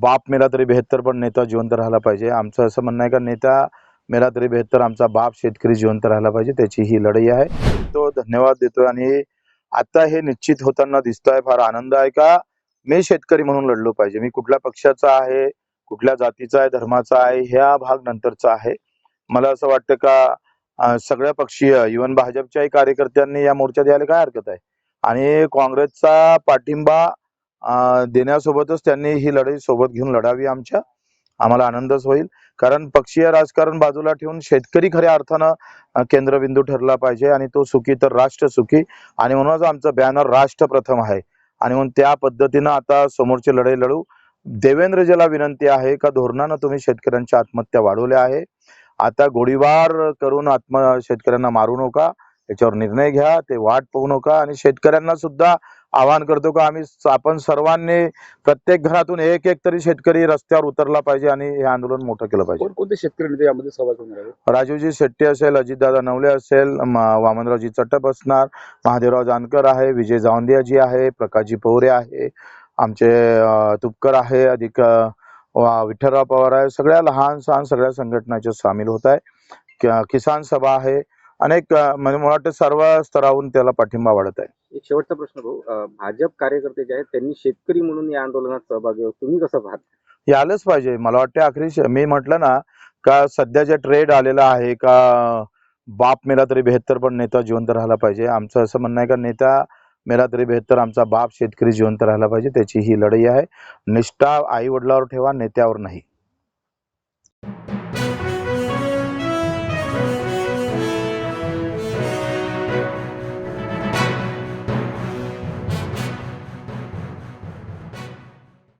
बाप मेला तरी बेहत्तर पण नेता जिवंत राहिला पाहिजे. आमचं असं म्हणणं आहे का नेता मेला तरी बेहत्तर आमचा बाप शेतकरी जिवंत राहिला पाहिजे त्याची ही लढाई आहे. तो धन्यवाद देतोय आणि आता हे निश्चित होताना दिसतंय फार आनंद आहे का? मी शेतकरी म्हणून लढलो पाहिजे. मी कुठल्या पक्षाचा आहे कुठल्या जातीचा आहे धर्माचा आहे ह्या भाग नंतरचा आहे. मला असं वाटतं का सगळ्या पक्षीय इवन भाजपच्याही कार्यकर्त्यांनी या मोर्चात यायला काय हरकत आहे? आणि काँग्रेसचा पाठिंबा देण्यासोबतच त्यांनी ही लढाई सोबत घेऊन लढावी आमच्या. आम्हाला आनंदच होईल. कारण पक्षीय राजकारण बाजूला ठेवून शेतकरी खऱ्या अर्थानं केंद्रबिंदू ठरला पाहिजे आणि तो सुखी तर राष्ट्र सुखी. आणि म्हणूनच आमचं बॅनर राष्ट्र प्रथम आहे. आणि म्हणून त्या पद्धतीनं आता समोरची लढाई लढू. देवेंद्रजीला विनंती आहे का धोरणानं तुम्ही शेतकऱ्यांच्या आत्महत्या वाढवल्या आहे? आता गोळीबार करून आत्म शेतकऱ्यांना मारू नका. याच्यावर निर्णय घ्या. ते वाट पाहू नका. आणि शेतकऱ्यांना सुद्धा आवाहन करतो का आम्ही आपण सर्वांनी प्रत्येक घरातून एक एक तरी शेतकरी रस्त्यावर उतरला पाहिजे आणि हे आंदोलन मोठं केलं पाहिजे. कोणकोणते शेतकरी नेते यामध्ये सहभागी होणार राजूजी शेट्टी असेल अजितदादा नवले असेल वामनरावजी चट्टप असणार महादेवराव जानकर आहे विजय जावंदियाजी आहे प्रकाशजी पवरे आहे आमचे तुपकर आहे अधिक विठ्ठलराव पवार आहे सगळ्या लहान सहान सगळ्या संघटनाचे सामील होत आहे किसान सभा आहे. अनेक म्हणजे मला वाटतं सर्व स्तरावरून त्याला पाठिंबा वाढत आहे. एक शेवटचा प्रश्न भाऊ भाजप कार्यकर्ते जे आहेत त्यांनी शेतकरी म्हणून या आंदोलनात सहभागी व्हावं. तुम्ही कसं पाहता? यायलाच पाहिजे. मला वाटतं अखेरी मी म्हटलं ना का सध्या जे ट्रेड आलेला आहे का बाप मेला तरी बेहत्तर पण नेता जिवंत राहिला पाहिजे. आमचं असं म्हणणं आहे का नेता मेला तरी बेहत्तर आमचा बाप शेतकरी जिवंत राहिला पाहिजे. त्याची ही लढाई आहे. निष्ठा आई वडिलावर ठेवा नेत्यावर नाही.